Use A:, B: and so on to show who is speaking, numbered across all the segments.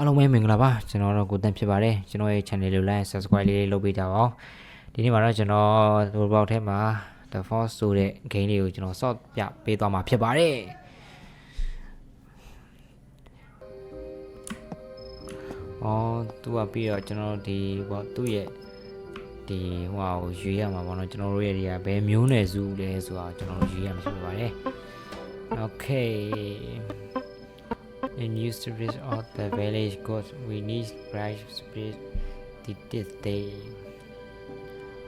A: အားလုံးပဲမင်္ဂလာပါကျွန်တော်တော့ကိုတန်ဖြစ်ပါတယ်ကျွန်တော်ရဲ့ channel လေး like subscribe လေးလုပ်ပေးကြပါအောင်ဒီနေ့မှာတော့ကျွန်တော် robot ထဲမှာ the force ဆိုတဲ့ game လေးကိုကျွန်တော် sort ပြပေးသွားမှာဖြစ်ပါတယ်အော်သူကပြီးတော့ကျွန်တော်ဒီပေါ့သူ့ရဲ့ဒီဟိုဟာကိုရွေးရမှာပေါ့နော်ကျွန်တော်တို့ရဲ့ဒီကဘယ်မျိုးနယ်စုလဲဆိုတာကိုကျွန်တော်တို့ရွေးရမှာဖြစ်ပါတယ် okay and you spirit of the village cause we need bright spirit this day.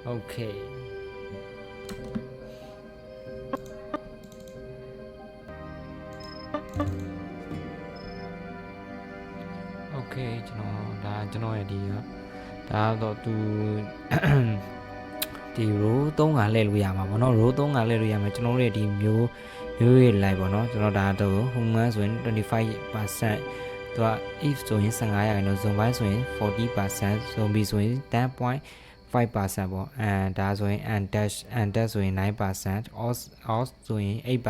A: Okay. Okay ကျွန်တော်ဒါကျွန်တော်ရဲ့ဒီဒါတော့သူဒီ row 3ကလှည့်လို့ရမှာပေါ့နော် idea, 3ကလှည့်လို့ရမှာကျွန်တော်တို့ရဲ့ဒီမျိုး မျိုးရဲ့ live ပေါ့နော်ကျွန်တော်ဒါတော့ human ဆိုရင်25%သူက if ဆိုရင်15ရာခိုင်နှုန်း zombie ဆိုရင်40% zombie ဆိုရင်10.5%ပေါ့အဲဒါဆိုရင် undash undash ဆိုရင်9% os os ဆိုရင်8%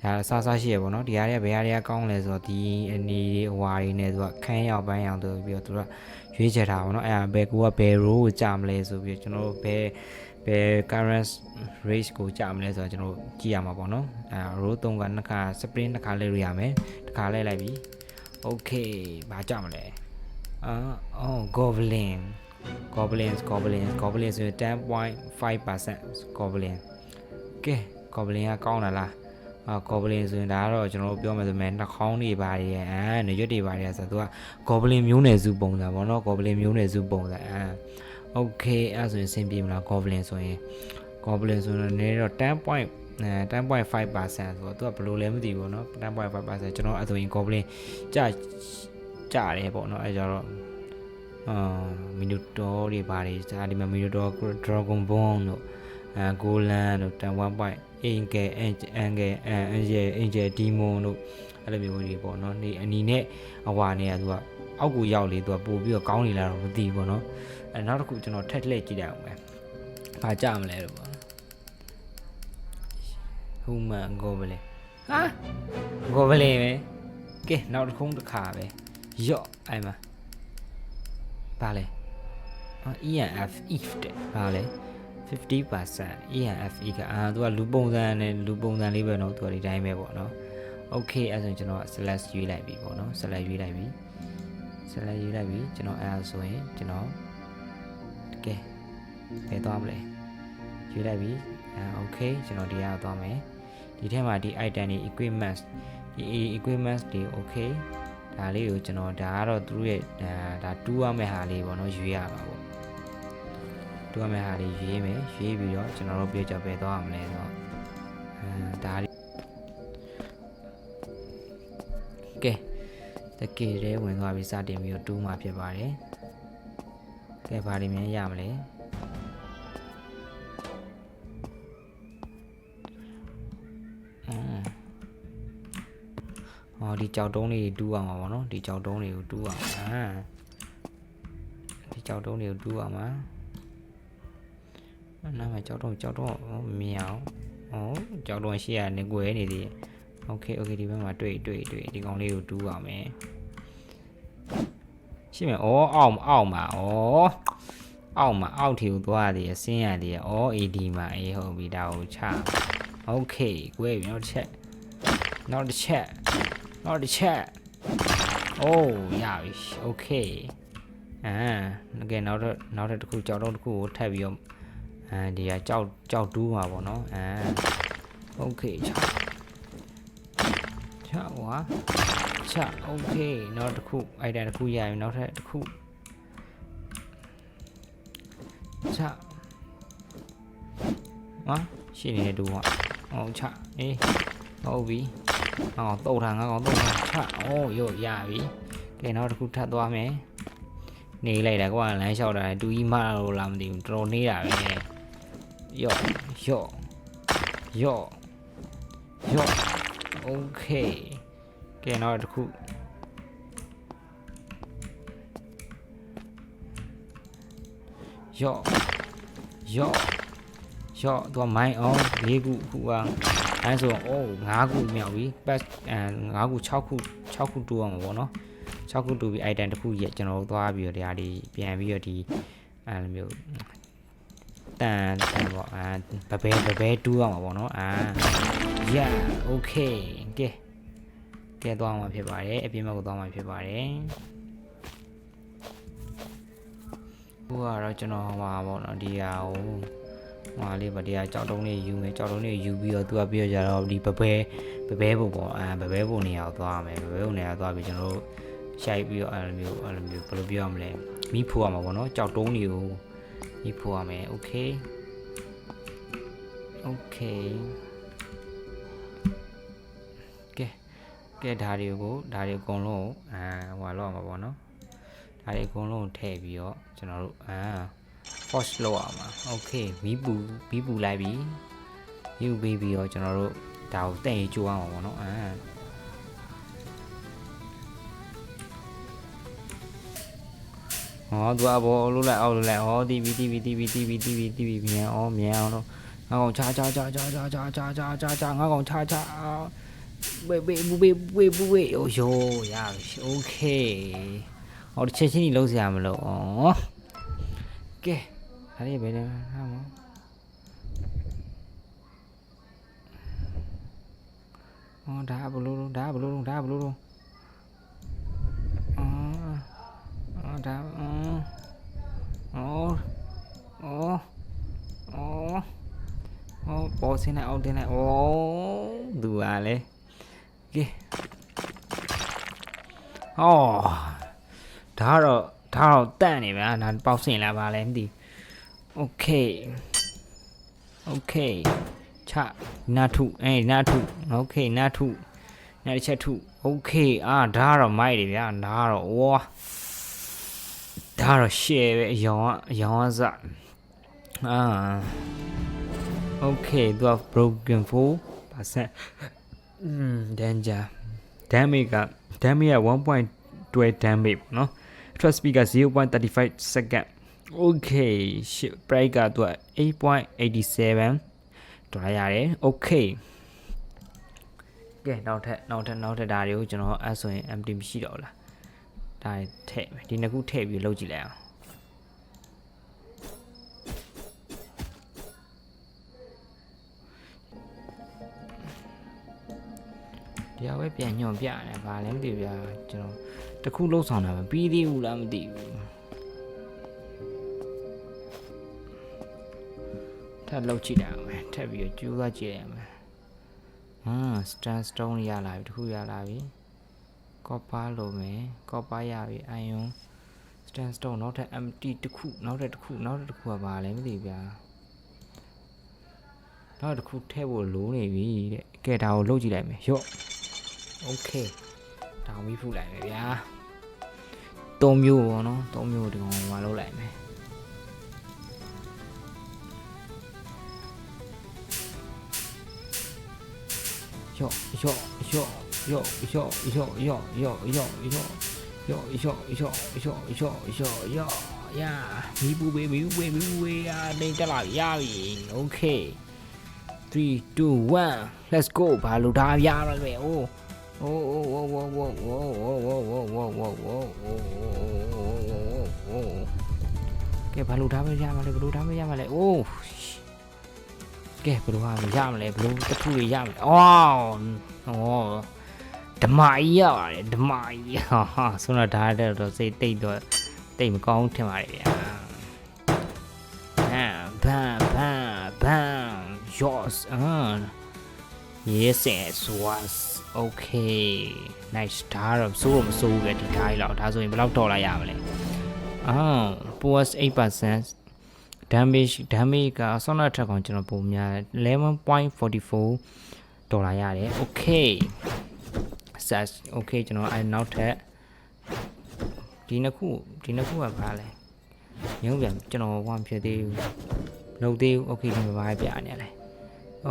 A: ဒါအစားစားရှိရပေါ့နော်ဒီဟာတွေကဘယ်ဟာတွေကကောင်းလဲဆိုတော့ဒီအနေတွေဟွာတွေနဲ့သူကခန်းရောက်ပိုင်းရောက်တော့ပြီးတော့သူကရွေးချယ်တာပေါ့နော်အဲဘယ်ကူကဘယ် row ကိုကြာမလဲဆိုပြီးကျွန်တော်တို့ဘယ် ဘယ် current race ကိုကြာမလဲဆိုတော့ကျွန်တော်ကြည့်ရမှာပေါ့နော်အဲ row 3ကနှစ်ခါ sprint နှစ်ခါလဲလို့ရမယ်တစ်ခါလဲလိုက်ပြီ okay ဘာကြာမလဲအာအော် goblin goblins goblins goblin ဆိုရင်10.5% goblin ကဲ goblin ကကောင်းလားလားအာ goblin ဆိုရင်ဒါကတော့ကျွန်တော်တို့ပြောမယ်ဆိုရင်နှာခေါင်းတွေပါတွေအာနေရွက်တွေပါတွေဆိုတော့သူက goblin မျိုးနယ်စုပုံစံပေါ့နော် goblin မျိုးနယ်စုပုံစံအာ okay အဲ့ဆိုရင်အဆင်ပြေမလား goblin ဆိုရင် goblin ဆိုတော့နည်းတော့10 point အဲ10.5%ဆိုတော့သူကဘယ်လိုလဲမသိဘူးเนาะ10.5%ကျွန်တော်အဲ့ဆိုရင် goblin ကြကြတယ်ပေါ့เนาะအဲ့ကြတော့အာမီနူတော်တွေပါတယ်ဒါဒီမှာမီနူတော် dragon bone တို့အဲဂိုလန်တို့10 point angel angel angel angel demon တို့အဲ့လိုမျိုးတွေပေါ့เนาะဒီအနီနဲ့အဝါနဲ့ကသူကအောက်ကိုရောက်လေသူကပို့ပြီးတော့ကောင်းနေလာတော့မသိဘူးပေါ့เนาะ အဲနောက်တစ်ခုကျွန်တော်ထက်လှည့်ကြည့်လိုက်အောင်ပဲဘာကြမလဲလို့ပေါ့ human goblin ဟာ goblin ပဲကဲနောက်တစ်ခုတစ်ခါပဲယော့အဲ့မှာပါလေအာ ENF if တဲ့ပါလေ50% ENF E ကအာသူကလူပုံစံနဲ့လူပုံစံလေးပဲเนาะသူကဒီတိုင်းပဲပေါ့เนาะ okay အဲ့ဆိုရင်ကျွန်တော် select ရွေးလိုက်ပြီပေါ့เนาะ select ရွေးလိုက်ပြီ select ရွေးလိုက်ပြီကျွန်တော်အဲ့ဒါဆိုရင်ကျွန်တော် ကဲဘယ်သွားမလဲရွေးလိုက်ပြီအာ okay ကျွန်တော်ဒီကသွားမယ်ဒီထဲမှာဒီ item တွေ equipment ဒီ equipment တွေ okay ဒါလေးကိုကျွန်တော်ဒါကတော့သူတို့ရဲ့ဒါဒါတူးရမယ့်ဟာလေးပေါ့နော်ရွေးရမှာပေါ့တူးရမယ့်ဟာလေးရွေးမယ်ရွေးပြီးတော့ကျွန်တော်တို့ပြောကြပဲသွားရမလဲဆိုတော့အဲဒါလေးကဲတကယ်တည်းဝင်သွားပြီးစတင်ပြီးတော့တူးမှာဖြစ်ပါတယ် ကဲဘာတွေများရမလဲအင်းဟောဒီကြောက်တုံးလေးတွေတူးအောင်ပါဗောနော်ဒီကြောက်တုံးတွေကိုတူးအောင်အာဒီကြောက်တုံးတွေကိုတူးအောင်ပါအဲ့နားမှာကြောက်တုံးကြောက်တုံးဟောမမြင်အောင်ဟောကြောက်တုံးရှေ့ကနေကွယ်နေသေးတယ်โอเคโอเคဒီဘက်မှာတွေ့တွေ့တွေ့ဒီကောင်လေးကိုတူးအောင်မယ် ရှိမယ်ဩအောက်အောက်မှာဩအောက်မှာအောက်ထီကိုသွားရသေးတယ်ဆင်းရသေးတယ်ဩ AD မှာအေးဟုတ်ပြီဒါကိုချโอเคကွယ်ပြီနောက်တစ်ချက်နောက်တစ်ချက် နောက်တစ်ချက်အိုးရပြီโอเคအာငကဲနောက်တော့နောက်တစ်ခုကြောက်တော့တစ်ခုကိုထပ်ပြီးတော့အဲဒီကကြောက်ကြောက်တူးမှာပေါ့နော်အာโอเคချချဝါ ချโอเคနောက်တစ်ခုအိုက်တန်တစ်ခုရပြီနောက်ထပ်တစ်ခုချဟာရှိနေတဲ့တူကဟုတ်ချအေးဟုတ်ပြီ ငါကောင်တုတ်ထားငါကောင်တုတ်ထားချအိုးရော့ရပြီကဲနောက်တစ်ခုထပ်သွားမယ်နေလိုက်တာကွာလမ်းလျှောက်တာတူကြီးမလို့လားမသိဘူးတော်တော်နေတာပဲရော့ရော့ရော့ရော့โอเค ကဲနောက်တစ်ခုရော့ရော့ရော့တော့မိုင်းအောင်၄ခုခုကအဲဆိုအိုး၅ခုမြောက်ပြီပတ်အဲ၅ခု6ခု6ခုတူအောင်ပါဗောနော်6ခုတူပြီး item တစ်ခုရဲ့ကျွန်တော်တို့သွားပြီးတော့တရားဒီပြန်ပြီးတော့ဒီအဲလိုမျိုးတန်တန်ပေါ့အာဘဘဲဘဘဲတူးအောင်ပါပေါ့နော်အာ yeah okay ကဲ ကဲသွားမှာဖြစ်ပါတယ်အပြင်ဘက်ကိုသွားမှာဖြစ်ပါတယ်ဟိုကတော့ကျွန်တော်ဟိုပါပေါ့နော်ဒီဟာဟိုဟိုလေးပါတရားကြောက်တုံးလေးယူမယ်ကြောက်တုံးလေးယူပြီးတော့သူကပြီးတော့ကြတော့ဒီဘဘဲဘဘဲပုံပေါ့အာဘဘဲပုံနေရာကိုသွားမယ်ဘဘဲပုံနေရာသွားပြီးကျွန်တော်တို့ရှိုက်ပြီးတော့အဲ့လိုမျိုးအဲ့လိုမျိုးဘယ်လိုပြောရမလဲမိဖိုးရမှာပေါ့နော်ကြောက်တုံးတွေကိုမိဖိုးရမယ် okay okay ကဲ ကဲဓာတ်တွေကိုဓာတ်တွေအကုန်လုံးကိုအာဟိုလောက်အောင်ပါပေါ့နော်ဓာတ်တွေအကုန်လုံးကိုထည့်ပြီးတော့ကျွန်တော်တို့အာ force လောက်အောင်ပါ okay မီးပူမီးပူလိုက်ပြီမီးပူပြီးပြီးတော့ကျွန်တော်တို့ဒါကိုတဲ့ကြိုးအောင်ပါပေါ့နော်အာဟောသူအဘောလို့လိုက်အောက်လို့လိုက်ဟောတီဗီတီဗီတီဗီတီဗီတီဗီတီဗီမြန်အောင်မြန်အောင်တော့ငါကောင်ချာချာချာချာချာချာချာချာချာချာငါကောင်ချာချာ ဝေးဝေးဝေးဝေးဝေးအိုးယောရပြီโอเคဟောတစ်ချက်ချင်းကြီးလုံးစရာမလိုဩကဲဒါလေးပဲလေဟာမအော်ဒါဘလို့လုံးဒါဘလို့လုံးဒါဘလို့လုံးအော်အော်ဒါအော်အော်အော်အော်အော်ပေါ်စင်းနဲ့အောက်တင်းနဲ့ဩသူကလည်း ကဲဟောဒါတော့ဒါတော့တန့်နေဗျာဒါပေါက်စင်လာပါလဲမသိโอเคโอเคချနာထုအေးနာထုโอเคနာထုနာတစ်ချက်ထုโอเคအာဒါတော့မိုက်တယ်ဗျာဒါတော့ဝါဒါတော့ share ပဲအယောင်ကအယောင်ကစအာโอเคသူက broken 4% อืม danger damage က damage က1.12 damage ပေါ့နော် trust speed က0.35 second okay shit price ကသူက8.87ဒေါ်လာရတယ် okay ကဲနောက်ထပ်နောက်ထပ်နောက်ထပ်ဒါတွေကိုကျွန်တော်အဲ့ဆိုရင် empty မရှိတော့ဘူးလားဒါတွေထည့်မယ်ဒီနှစ်ခုထည့်ပြီးလုပ်ကြည့်လိုက်အောင် တရားပဲပြန်ညွန်ပြရတယ်ဘာလဲမသိဘူးဗျာကျွန်တော်တစ်ခုလုံးဆောင်တာမပြီးသေးဘူးလားမသိဘူးထပ်လုပ်ကြည့်လိုက်အောင်မယ်ထပ်ပြီးတော့ကြိုးစားကြည့်ရမယ်ဟမ် stand stone ရလာပြီတစ်ခုရလာပြီ copper လိုမယ် copper ရပြီ iron stand stone နောက်ထပ် empty တစ်ခုနောက်ထပ်တစ်ခုနောက်ထပ်တစ်ခုကဘာလဲမသိဘူးဗျာနောက်တစ်ခုထည့်ဖို့လိုနေပြီတဲ့ကဲဒါကိုလုပ်ကြည့်လိုက်မယ်ရော့ โอเคတောင်းပြီးဖုလိုက်မယ်ဗျာ၃မျိုးပေါ့နော်၃မျိုးဒီကောင်ဟိုလုပ်လိုက်မယ်ယောယောယောယောယောယောယောယောယောယောယောယောယောယောယောယောယောယာမီးပူပေးမီးပူပေးမီးပူပေးအာနေတက်လာပြီရပြီโอเค3 2 1 let's go ဘာလို့ဒါရရလဲโอ้ โอ้โอ้โอ้โอ้โอ้โอ้โอ้โอ้โอ้โอ้โอ้โอ้โอ้โอ้ကဲဘာလို့ထားမရမလဲဘလို့ထားမရမလဲအိုးကဲဘလို့ဟာမရမလဲဘလို့တစ်ခုရရမလဲအော်ဟောဓမ္မကြီးရပါတယ်ဓမ္မကြီးဟာဟာဆိုတော့ဒါတော့စိတ်တိတ်တော့တိတ်မကောင်းထင်ပါတယ်ဗျာဘမ်ဘမ်ဘမ်ဘမ် yours uh yes yes was okay nice ဒါတော့စိုးတော့မစိုးဘူးပဲဒီ guy လောက်ဒါဆိုရင်ဘယ်လောက်ဒေါ်လာရမလဲအော် plus 8% damage damage ကဆောင်းတဲ့ထက်ကောင်ကျွန်တော်ပုံများ11.44ဒေါ်လာရတယ် okay search okay ကျွန်တော်အဲနောက်ထပ်ဒီနှစ်ခုဒီနှစ်ခုကဘာလဲရုံးပြန်ကျွန်တော်ဝမ်းဖြစ်သေးဘူးလုပ်သေးဘူး okay ဒီမှာဘာပြနေလဲ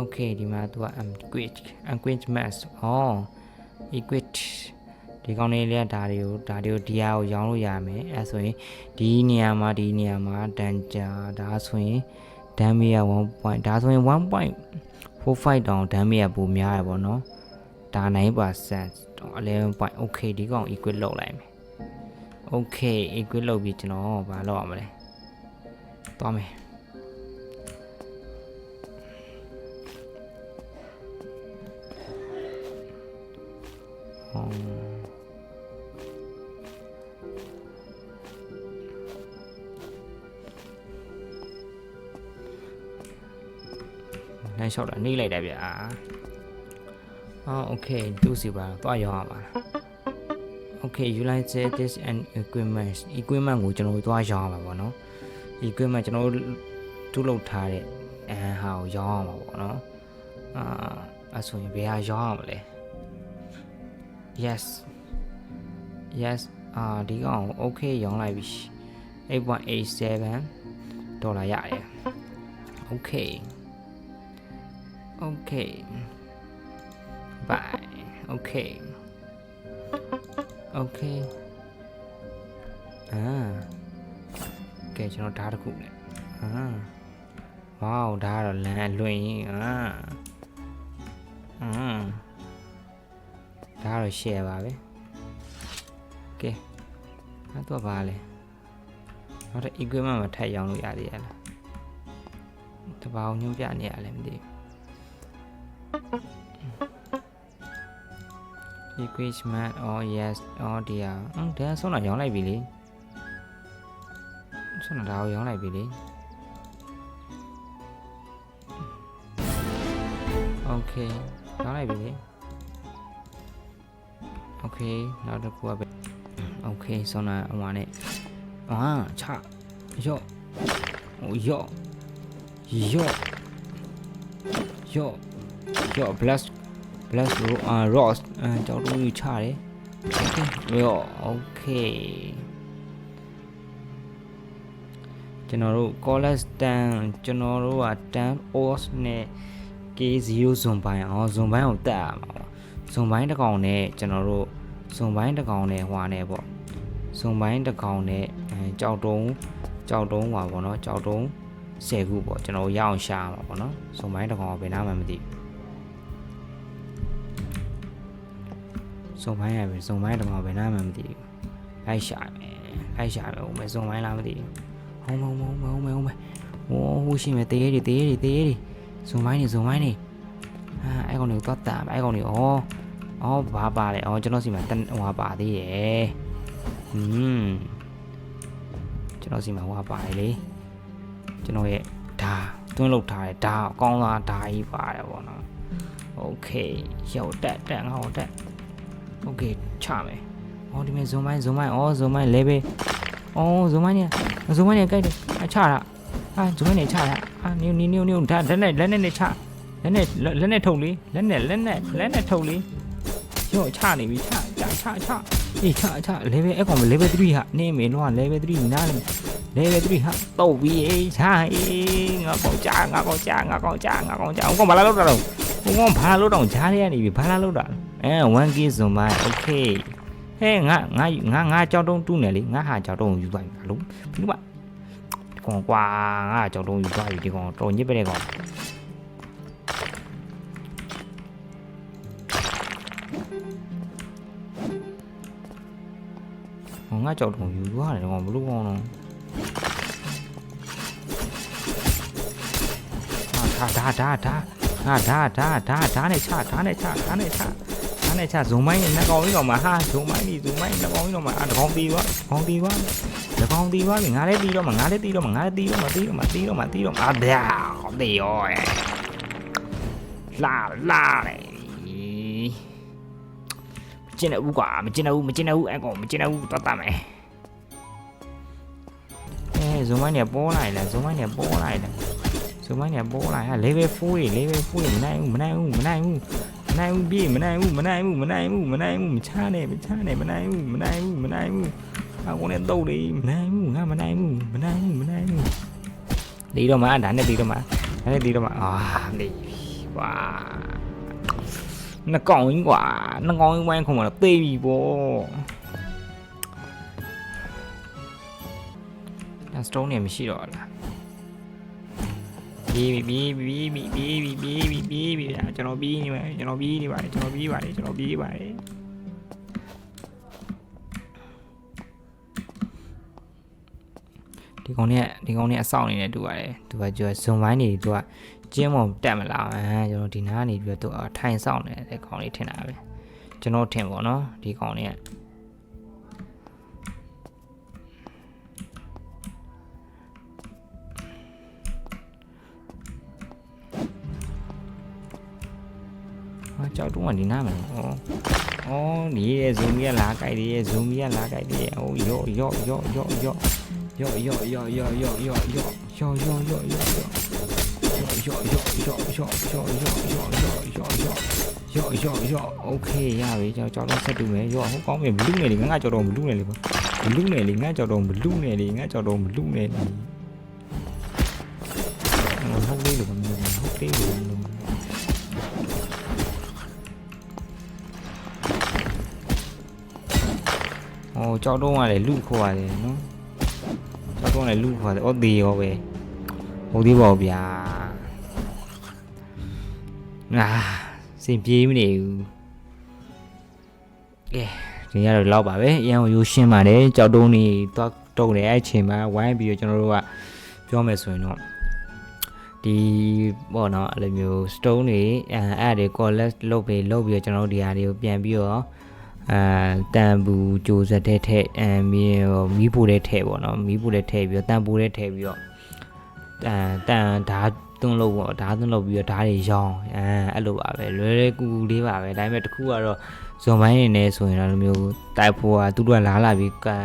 A: okay ဒီမှာ तू က unquit unquitment ဩ equit ဒီကောင်းလေးလေးကဒါတွေကိုဒါတွေကိုဒီဟာကိုရောင်းလို့ရမယ်အဲဆိုရင်ဒီနေရာမှာဒီနေရာမှာဒန်ဂျာဒါဆိုရင်ဒမ်မေးက1.0ဒါဆိုရင်1.45တောင်ဒမ်မေးကပိုများရပေါ့နော်ဒါ9%တော့11.0 okay ဒီကောင် equit လောက်လိုက်မယ် okay equit လောက်ပြီးကျွန်တော်ဘာလုပ်ရမလဲသွားမယ် ဟောလမ်းလျှောက်တာနှိမ့်လိုက်တယ်ဗျာအော် okay သူစီပါသွားရောက်ရပါလား okay utilize this and equipment equipment ကိုကျွန်တော်တို့သွားရောင်းရမှာပေါ့နော် equipment ကျွန်တော်တို့တူးလုပ်ထားတဲ့အန်ဟာကိုရောင်းရမှာပေါ့နော်အာအဲ့ဆိုရင်ဘယ်ဟာရောင်းရမလဲ yes yes အာဒီကောင်ကို okay ရောင်းလိုက်ပြီ8.87ဒေါ်လာရတယ် okay okay bye okay okay အာကဲကျွန်တော်ဓာတ်တစ်ခုနဲ့အာဝေါဓာတ်က တော့လမ်းအလွင့်ရင်အာအမ်ဓာတ်တော့ share ပါပဲကဲအဲ့တော့ပါလေနောက်တဲ့ equipment မှာထပ်ရောင်းလို့ရသေးရလားတဘာအောင်ညွှန်ပြနေရလဲမသိဘူး equipment oh yes oh dear ဟမ်ဒါဆုံးတော့ရောင်းလိုက်ပြီလေဆုံးတော့ဒါကိုရောင်းလိုက်ပြီလေ okay ရောင်းလိုက်ပြီလေ okay နောက်တစ်ခုကပဲ okay ဆုံးတော့အမနဲ့အာချရော့ဟိုရော့ရော့ရော့ရော့ blast blast ro uh ross အဲကြောက်လို့ချတယ် okay ရော့ okay ကျွန်တော်တို့ collar stand ကျွန်တော်တို့က tan os နဲ့ k0 ဇွန်ပိုင်းအောင်ဇွန်ပိုင်းကိုတက်ရမှာပေါ့ဇွန်ပိုင်းတစ်ကောင်နဲ့ကျွန်တော်တို့ ဇွန်ပိုင်းတစ်ကောင်နဲ့ဟွာနဲ့ပေါ့ဇွန်ပိုင်းတစ်ကောင်နဲ့အဲကြောက်တုံးကြောက်တုံးဟွာပေါ့နော်ကြောက်တုံး10ခုပေါ့ကျွန်တော်တို့ရအောင်ရှာမှာပေါ့နော်ဇွန်ပိုင်းတစ်ကောင်ကဘယ်နာမှမသိဘူးဇွန်ပိုင်းရပဲဇွန်ပိုင်းတစ်ကောင်ကဘယ်နာမှမသိဘူးလိုက်ရှာမယ်လိုက်ရှာမ ယ်ဟိုမယ်ဇွန်ပိုင်းလားမသိဘူးဟုတ်မဟုတ်မဟုတ်မဟုတ်မဟုတ်ဟိုဟိုရှိမယ်တေးရီတေးရီတေးရီဇွန်ပိုင်းနေဇွန်ပိုင်းနေအာအဲ့ကောင်တွေကိုတော့တာအဲ့ကောင်တွေဩဩဘာပါလဲဩကျွန်တော်စီမှာတဟွာပါသေးရဲ့ဟွန်းကျွန်တော်စီမှာဟွာပါတယ်လေကျွန်တော်ရဲ့ဓာတွင်းလောက်ထားတဲ့ဓာအကောင်းသားဓာကြီးပါတယ်ပေါ့နော်โอเคရောက်တက်တက်ငါ့ကိုတက်โอเคချမယ်ဩဒီမဲ့ဇွန်ပိုင်းဇွန်ပိုင်းဩဇွန်ပိုင်း level ဩဇွန်ပိုင်းနေဇွန်ပိုင်းနေကြိုက်တယ်အချတာအာဇွန်ပိုင်းနေချတာအာနင်းနင်းနင်းနင်းဓာလက်နဲ့လက်နဲ့နေချလက်နဲ့လက်နဲ့ထုတ်လေးလက်နဲ့လက်နဲ့လက်နဲ့ထုတ်လေး ရော့ချနေပြီချချချချအေးချချ level အကောင် level 3ဟာနေမေတော့ level 3နားလေ level 3ဟာတုတ်ပြီးအေးချအေးငါကောင်းချငါကောင်းချငါကောင်းချငါကောင်းချဟိုကောင်ဘာလာလောက်တာတော့ဟိုကောင်ဘာလာလောက်တော့ဂျားရရနေပြီဘာလာလောက်တာအဲ 1k ဇွန်ပိုင်း okay ဟဲ့ငါငါငါငါကြောက်တုံးတူးနေလေငါဟာကြောက်တုံးယူသွားပြီလို့ဒီမှာဒီကောင်ကွာငါကြောက်တုံးယူသွားပြီဒီကောင်တော်ညစ်ပဲတဲ့ကောင် ဟောငါကြောက်တုံးယူသွားတယ်ကောင်ဘလို့ကောင်တော့ဟာဒါဒါဒါဒါဟာဒါဒါဒါဒါနဲ့ချဒါနဲ့ချဒါနဲ့ချဒါနဲ့ချဇုံမိုင်းနဲ့နှစ်ကောင်ကြီးတော့မှာဟာဇုံမိုင်းဒီဇုံမိုင်းနှစ်ကောင်ကြီးတော့မှာအာတကောင်တီးသွားကောင်တီးသွားတကောင်တီးသွားပြီငါလည်းတီးတော့မှာငါလည်းတီးတော့မှာငါလည်းတီးတော့မှာတီးတော့မှာတီးတော့မှာတီးတော့မှာအာဗျာတီးရောလာလာလေမကျင်တော့ဘူး ကွာမကျင်တော့ဘူးမကျင်တော့ဘူးအဲ့ကောင်မကျင်တော့ဘူးတော့တတ်မယ်အဲဇုံမိုင်းနဲ့ပေါ်လာတယ်ဇုံမိုင်းနဲ့ပေါ်လာတယ်ဇုံမိုင်းနဲ့ပေါ်လာဟာ level 4ရေ level 4ရေမနိုင်ဘူးမနိုင်ဘူးမနိုင်ဘူးမနိုင်ဘူးပြေးမနိုင်ဘူးမနိုင်ဘူးမနိုင်ဘူးမနိုင်ဘူးမချနဲ့မချနဲ့မနိုင်ဘူးမနိုင်ဘူးမ နှကောင်ကြီးกว่าနှကောင်ကြီးဝိုင်းခုံမှာတော့သိပြီပေါ့ဒါစတုံးနေမရှိတော့လားပြီးပြီပြီးပြီပြီးပြီပြီးပြီပြီးပြီပြီးပြီကျွန်တော်ပြီးနေပါကျွန်တော်ပြီးနေပါတယ်ကျွန်တော်ပြီးပါတယ်ကျွန်တော်ပြီးပါတယ်ဒီကောင်เนี่ยဒီကောင်เนี่ยအဆောင်နေနေတူရတယ်သူကကျွဇွန်ပိုင်းနေတူက ကျင်းပုံတက်မလားအဲကျွန်တော်ဒီနားနေပြီးတော့သူထိုင်ဆောင်နေတဲ့ကောင်လေးထင်တာပဲကျွန်တော်ထင်ပေါ့နော်ဒီကောင်လေးကကြောက်တုံးကဒီနားမှာဩဩဒီရဲ့ zoom ကြီးကလာကြိုက်တယ်ရဲ့ zoom ကြီးကလာကြိုက်တယ်ဟိုယော့ယော့ယော့ယော့ယော့ယော့ယော့ယော့ယော့ယော့ယော့ယော့ယော့ယော့ယော့ ok ra vậy cho cho nó sẽ từ này rồi không có mình lúc này thì ngã cho đồ mình này thì mình này thì ngã cho đồ mình này thì ngã cho đồ mình này thì không đi được không đi được mình Ồ, cho đô này để lưu khỏa thì nó cho đô này lưu khỏa thì ó vào về ó vào bìa. ငါစင်ပြေးမနေဘူး။ကဲဒီရတော့လောက်ပါပဲ။အရန်ကိုရိုးရှင်းပါတယ်။ကြောက်တုံးနေတော့တုံးနေအဲ့အချိန်မှာဝိုင်းပြီးတော့ကျွန်တော်တို့ကပြောမယ်ဆိုရင်တော့ဒီပေါ့နော်အဲ့လိုမျိုး stone တွေအဲအဲ့တွေ collect လုပ်ပြီးလုပ်ပြီးတော့ကျွန်တော်တို့ဒီဟာတွေကိုပြန်ပြီးတော့အဲတန်ဘူးကြိုစက်တဲ့ထက်အဲမီမီးပိုတဲ့ထက်ပေါ့နော်မီးပိုတဲ့ထက်ပြီးတော့တန်ပိုတဲ့ထက်ပြီးတော့တန်တန်ဓာတ် သွန်းလို့ပေါ့ဓာတ်သွန်းလို့ပြီးတော့ဓာတ်တွေရောင်းအဲအဲ့လိုပါပဲလွယ်လွယ်ကူကူလေးပါပဲဒါပေမဲ့တစ်ခုကတော့ဇွန်ပိုင်းနေနေဆိုရင်တော့လိုမျိုးတိုက်ဖို့ကသူတို့ကလားလာပြီးကန်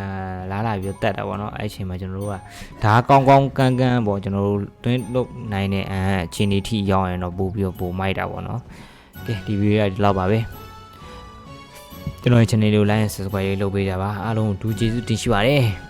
A: လားလာပြီးတက်တာပေါ့နော်အဲ့အချိန်မှာကျွန်တော်တို့ကဓာတ်ကောင်းကောင်းကန်းကန်းပေါ့ကျွန်တော်တို့တွင်းလုပ်နိုင်တဲ့အဲအချိန်ဒီထိရောင်းရင်တော့ပို့ပြီးတော့ပို့မိုက်တာပေါ့နော်ကဲဒီဗီဒီယိုကဒီလောက်ပါပဲကျွန်တော်ရဲ့ channel လေးကို like and subscribe လုပ်ပေးကြပါအားလုံးဒူးကျေးဇူးတင်ရှိပါတယ်